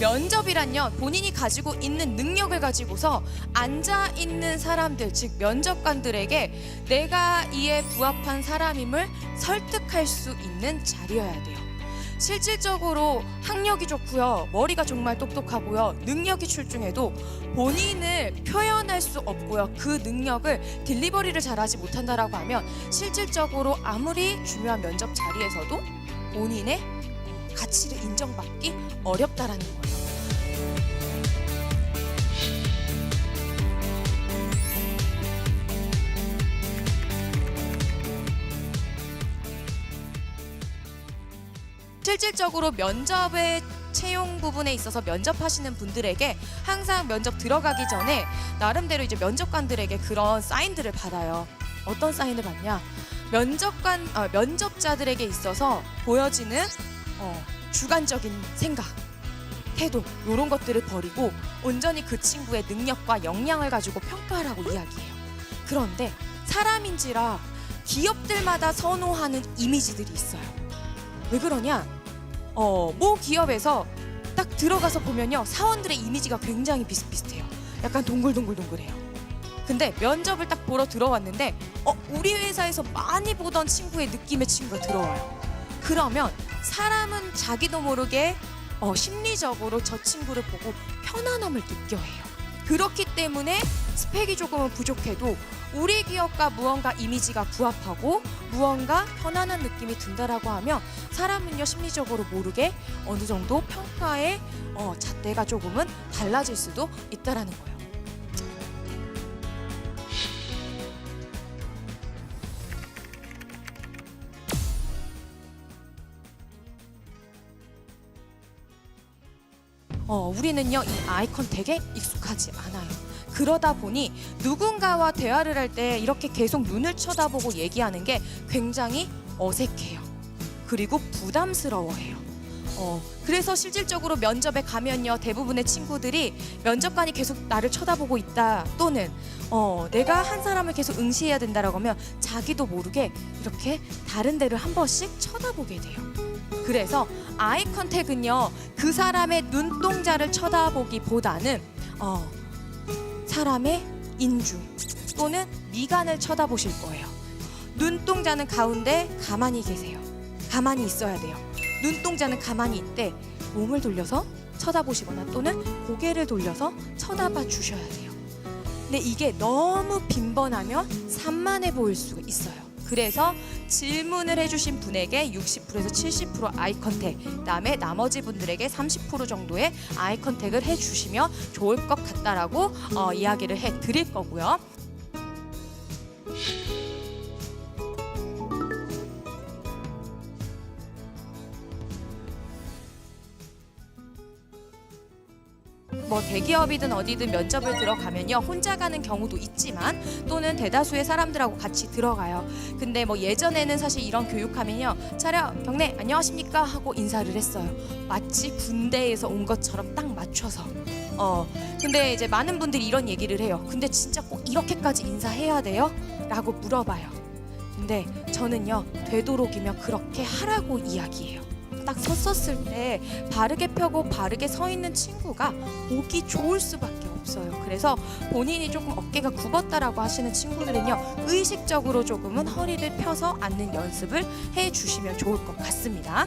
면접이란요 본인이 가지고 있는 능력을 가지고서 앉아 있는 사람들 즉 면접관들에게 내가 이에 부합한 사람임을 설득할 수 있는 자리여야 돼요. 실질적으로 학력이 좋고요 머리가 정말 똑똑하고요 능력이 출중해도 본인을 표현할 수 없고요 그 능력을 딜리버리를 잘하지 못한다라고 하면 실질적으로 아무리 중요한 면접 자리에서도 본인의 어, 가치를 인정받기 어렵다라는 거예요. 실질적으로 면접의 채용 부분에 있어서 면접하시는 분들에게 항상 면접 들어가기 전에 나름대로 이제 면접관들에게 그런 사인들을 받아요. 어떤 사인을 받냐? 면접관 아, 면접자들에게 있어서 보여지는 어, 주관적인 생각, 태도 이런 것들을 버리고 온전히 그 친구의 능력과 역량을 가지고 평가하라고 이야기해요. 그런데 사람인지라 기업들마다 선호하는 이미지들이 있어요. 왜 그러냐? 어, 모 기업에서 딱 들어가서 보면요. 사원들의 이미지가 굉장히 비슷비슷해요. 약간 동글동글동글해요. 근데 면접을 딱 보러 들어왔는데 어, 우리 회사에서 많이 보던 친구의 느낌의 친구가 들어와요. 그러면 사람은 자기도 모르게 어, 심리적으로 저 친구를 보고 편안함을 느껴 해요. 그렇기 때문에 스펙이 조금은 부족해도 우리 기업과 무언가 이미지가 부합하고 무언가 편안한 느낌이 든다라고 하면 사람은요 심리적으로 모르게 어느 정도 평가의 어, 잣대가 조금은 달라질 수도 있다라는 거예요. 어, 우리는요 이 아이 컨택에 익숙하지 않아요. 그러다 보니 누군가와 대화를 할 때 이렇게 계속 눈을 쳐다보고 얘기하는 게 굉장히 어색해요. 그리고 부담스러워해요. 어, 그래서 실질적으로 면접에 가면요 대부분의 친구들이 면접관이 계속 나를 쳐다보고 있다 또는 어, 내가 한 사람을 계속 응시해야 된다라고 하면 자기도 모르게 이렇게 다른 데를 한 번씩 쳐다보게 돼요. 그래서 아이 컨택은요 그 사람의 눈동자를 쳐다보기보다는 어, 사람의 인중 또는 미간을 쳐다보실 거예요. 눈동자는 가운데 가만히 계세요. 가만히 있어야 돼요. 눈동자는 가만히 있대 몸을 돌려서 쳐다보시거나 또는 고개를 돌려서 쳐다봐 주셔야 돼요. 근데 이게 너무 빈번하면 산만해 보일 수가 있어요. 그래서 질문을 해주신 분에게 60%에서 70% 아이 컨택, 그다음에 나머지 분들에게 30% 정도의 아이 컨택을 해주시면 좋을 것 같다라고 어, 이야기를 해드릴 거고요. 뭐 대기업이든 어디든 면접을 들어가면요 혼자 가는 경우도 있지만 또는 대다수의 사람들하고 같이 들어가요. 근데 뭐 예전에는 사실 이런 교육하면요 차려 경례 안녕하십니까 하고 인사를 했어요. 마치 군대에서 온 것처럼 딱 맞춰서. 어 근데 이제 많은 분들이 이런 얘기를 해요. 근데 진짜 꼭 이렇게까지 인사해야 돼요? 라고 물어봐요. 근데 저는요 되도록이면 그렇게 하라고 이야기해요. 딱 섰었을 때 바르게 펴고 바르게 서 있는 친구가 보기 좋을 수밖에 없어요. 그래서 본인이 조금 어깨가 굽었다라고 하시는 친구들은요 의식적으로 조금은 허리를 펴서 앉는 연습을 해 주시면 좋을 것 같습니다.